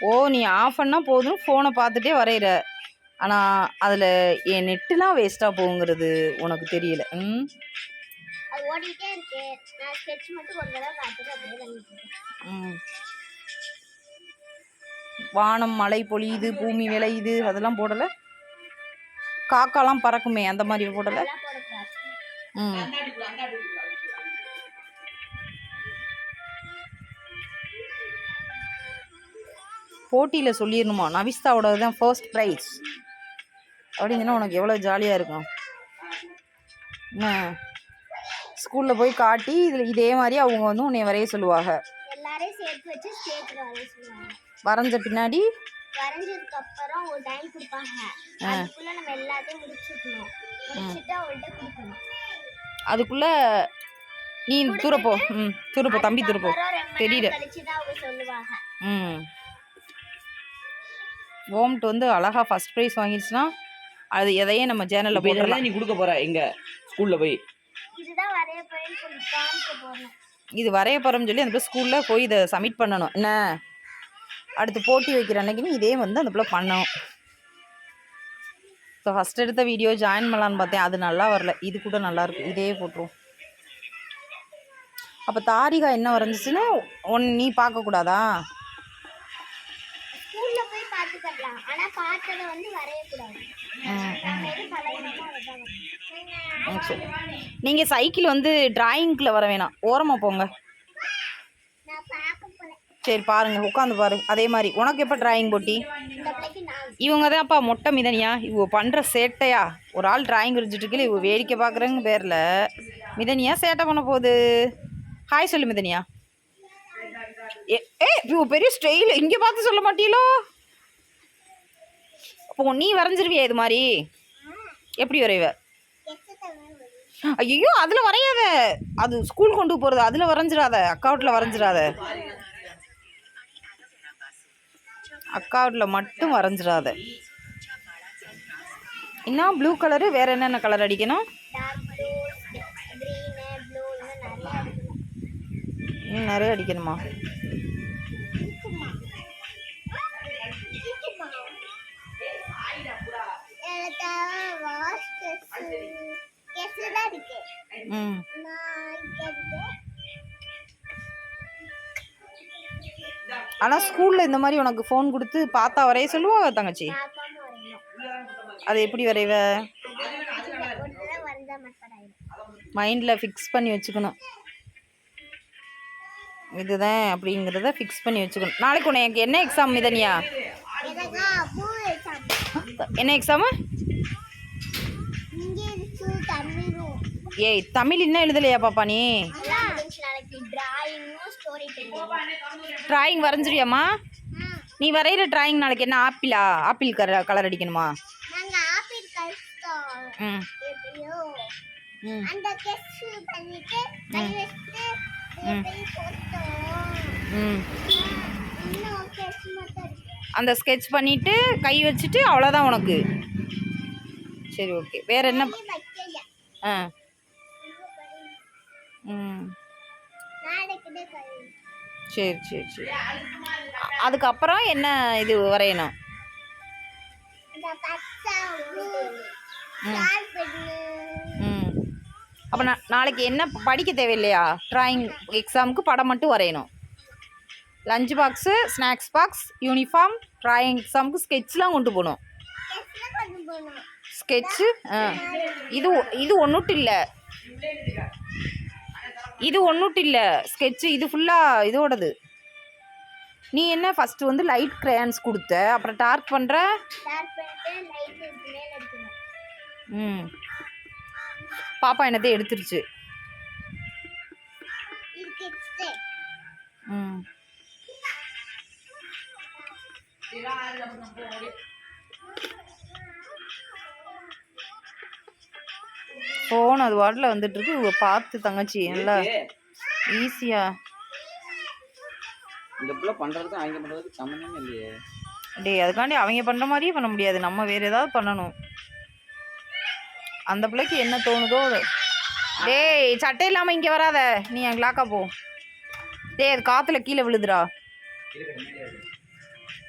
ஓ நீ ஆஃப் பண்ணால் போதும் ஃபோனை பார்த்துட்டே வரைகிற ஆனால் அதில் என் நெட்டுலாம் வேஸ்ட்டாக போகுங்கிறது உனக்கு தெரியல. ம். வானம் மழை பொழியுது பூமி விளையுது அதெல்லாம் போடலை? காக்காலாம் பறக்குமே அந்த மாதிரி போடலை? ம். போட்டியில் சொல்லிடணுமா? நவிஸ்தாவோட தான் ஃபர்ஸ்ட் ப்ரைஸ் அப்படிங்கன்னா உனக்கு எவ்வளோ ஜாலியாக இருக்கும்? என்ன? ஸ்கூலில் போய் காட்டி இதில் இதே மாதிரி அவங்க வந்து உன்னை வரைய சொல்லுவாங்க. வரைஞ்ச பின்னாடி? அதுக்குள்ள நீ தூரப்போ. ம் தூரப்போ தம்பி தூரப்போ. தெரியல. ம். ஓம்ட்டு வந்து அழகா ஃபர்ஸ்ட் ப்ரைஸ் வாங்கிடுச்சுன்னா அது எதையே நம்ம சேனலில் இதெல்லாம் நீ கொடுக்க போற எங்க? ஸ்கூல்ல போய். இது வரைய போகிறோம்னு சொல்லி அந்த ஸ்கூலில் போய் இதை சப்மிட் பண்ணணும். என்ன? அடுத்து போட்டி வைக்கிற அன்னைக்கு நீ இதே வந்து அந்த பிள்ளை பண்ணணும். ஸோ ஃபஸ்ட் எடுத்த வீடியோ ஜாயின் பண்ணலான்னு பார்த்தேன். அது நல்லா வரல. இது கூட நல்லா இருக்கு. இதே போட்டுரும் அப்போ தாரிகா என்ன வரைஞ்சிச்சுன்னு ஒன் நீ பார்க்கக்கூடாதா? போய் பார்த்துக்கலாம் ஆனா பார்த்ததை வந்து சரி. நீங்கள் சைக்கிள் வந்து டிராயிங்க்குள்ளே வர வேணாம். ஓரமாக போங்க. சரி பாருங்க. உட்காந்து பாரு. அதே மாதிரி. உனக்கு எப்போ டிராயிங் போட்டி? இவங்க தான் அப்பா மொட்டை மிதனியா? இவ பண்ணுற சேட்டையா? ஒரு ஆள் டிராயிங் இருக்கல இவ வேடிக்கை பார்க்குறங்க பேரில். மிதனியா சேட்டை பண்ண போகுது? ஹாய் சொல்லு மிதனியா. ஏ இவ பெரிய ஸ்டைல் இங்கே பார்த்து சொல்ல மாட்டீங்களோ? அப்போ நீ வரைஞ்சிருவியா இது மாதிரி? எப்படி வரைவ? ஐயோ அதில் வரையாத. அது ஸ்கூல் கொண்டு போகிறது அதில் வரைஞ்சிடாத அக்கௌண்ட்டில் வரைஞ்சிடாத அக்கௌண்ட்டில் மட்டும் வரைஞ்சிடாத இன்னும் ப்ளூ கலரு வேறு என்னென்ன கலர் அடிக்கணும்? நிறைய அடிக்கணுமா? ஆனால் ஸ்கூலில் இந்த மாதிரி உனக்கு ஃபோன் கொடுத்து பார்த்தா வரைய சொல்லுவா தங்கச்சி? அது எப்படி வரைவ? மைண்டில் ஃபிக்ஸ் பண்ணி வச்சுக்கணும். இதுதான் அப்படிங்கிறத ஃபிக்ஸ் பண்ணி வச்சுக்கணும். நாளைக்கு உனக்கு என்ன எக்ஸாம் வச்சாங்க என்ன எக்ஸாமு ஏய் தமிழ் இன்னும் எழுதலையா பாப்பா நீ? ட்ராயிங் டிராயிங் வரைஞ்சிருவியாம்மா நீ வரைகிற டிராயிங் நாளைக்கு என்ன ஆப்பிளா? ஆப்பிள் கலர் கலர் அடிக்கணுமா? ம். ம். அந்த பண்ணிட்டு கை வச்சுட்டு ஸ்கெட்ச் பண்ணிவிட்டு கை வச்சுட்டு அவ்வளோதான் உனக்கு. சரி ஓகே வேறு என்ன? ஆ. ம். சரி சரி சரி. அதுக்கப்புறம் என்ன இது வரையணும்? ம். அப்போ நான் நாளைக்கு என்ன படிக்க தேவையில்லையா? ட்ராயிங் எக்ஸாமுக்கு படம் மட்டும் வரையணும். Lunch box snacks box uniform drawing எக்ஸாமுக்கு ஸ்கெட்ச்லாம் கொண்டு போகணும். ஸ்கெட்சு ஆ. இது இது ஒன்றுட்டு இல்லை இது ஒன்றுட்டு இல்லை ஸ்கெட்சு இது ஃபுல்லாக இதோடது. நீ என்ன ஃபஸ்ட்டு வந்து லைட் crayons கொடுத்த அப்புறம் டார்க் பண்ணுற ம். பாப்பா என்னத்தை எடுத்துருச்சு. ம். ஃபோன் அது வாட்டில் வந்துட்டு இருக்கு இவ பார்த்து தங்கச்சி நல்லா ஈஸியா இந்த பிள்ளை பண்றதுக்கு அவங்க பண்றதுக்கு சம்மந்தமே இல்லையே. டேய் அதுக்காண்டி அவங்க பண்ணுற மாதிரியே பண்ண முடியாது. நம்ம வேறு ஏதாவது பண்ணணும். அந்த பிள்ளைக்கு என்ன தோணுதோ அது. டேய் சட்டை இல்லாமல் இங்கே வராத. நீ என் லாக்கா போ. டேய் அது காற்றுல கீழே விழுதுடா.